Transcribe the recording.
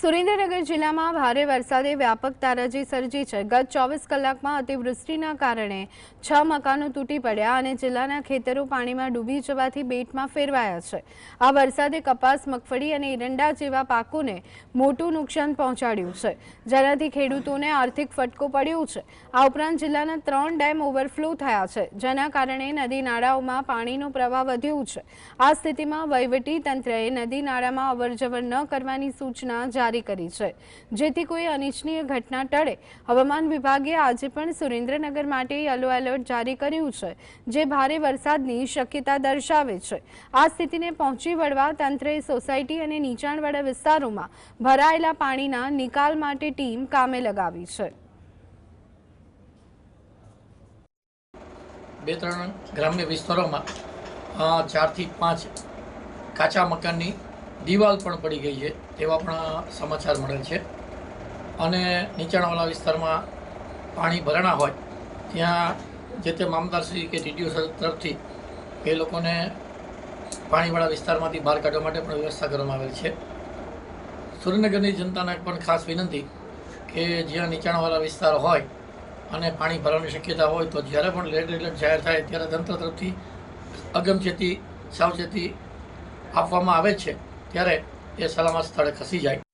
સુરેન્દ્રનગર જિલ્લામાં ભારે વરસાદે વ્યાપક તારાજી સર્જી છે. ગત ચોવીસ કલાકમાં અતિવૃષ્ટિના કારણે છ મકાનો તૂટી પડ્યા અને જિલ્લાના ખેતરો પાણીમાં ડૂબી જવાથી બેટમાં ફેરવાયા છે. આ વરસાદે કપાસ, મગફળી અને એરંડા જેવા પાકોને મોટું નુકસાન પહોંચાડ્યું છે. જેનાથી ખેડૂતોને આર્થિક ફટકો પડ્યો છે. આ ઉપરાંત જિલ્લાના ત્રણ ડેમ ઓવરફ્લો થયા છે, જેના કારણે નદી નાળાઓમાં પાણીનો પ્રવાહ વધ્યો છે. આ સ્થિતિમાં વહીવટી તંત્રએ નદી નાળામાં અવરજવર ન કરવાની સૂચના કરી છે. જેથી કોઈ અનિચ્છનીય ઘટના ટળે. હવામાન વિભાગે આજે પણ સુરેન્દ્રનગર માટે યલો એલર્ટ જારી કર્યું છે, જે ભારે વરસાદની શક્યતા દર્શાવે છે. આ સ્થિતિને પહોંચી વળવા તંત્રએ સોસાયટી અને નીચાણવાળા વિસ્તારોમાં ભરાયેલા પાણીના નિકાલ માટે ટીમ કામે લગાવી છે. બે ત્રણ ગ્રામ્ય વિસ્તારોમાં ચારથી પાંચ કાચા મકાનની દિવાલ પણ પડી ગઈ છે, તેવા પણ સમાચાર મળેલ છે. અને નીચાણવાળા વિસ્તારમાં પાણી ભરાણા હોય, ત્યાં જે તે મામદારશ્રી કે ટીડીઓ તરફથી એ લોકોને પાણીવાળા વિસ્તારમાંથી બહાર કાઢવા માટે પણ વ્યવસ્થા કરવામાં આવેલ છે. સુરેન્દ્રનગરની જનતાને પણ ખાસ વિનંતી કે જ્યાં નીચાણવાળા વિસ્તાર હોય અને પાણી ભરવાની શક્યતા હોય, તો જ્યારે પણ રેડ એલર્ટ જાહેર થાય ત્યારે તંત્ર તરફથી અગમચેતી, સાવચેતી આપવામાં આવે છે. ત્યારે એ સલામત સ્થળે ખસી જાય.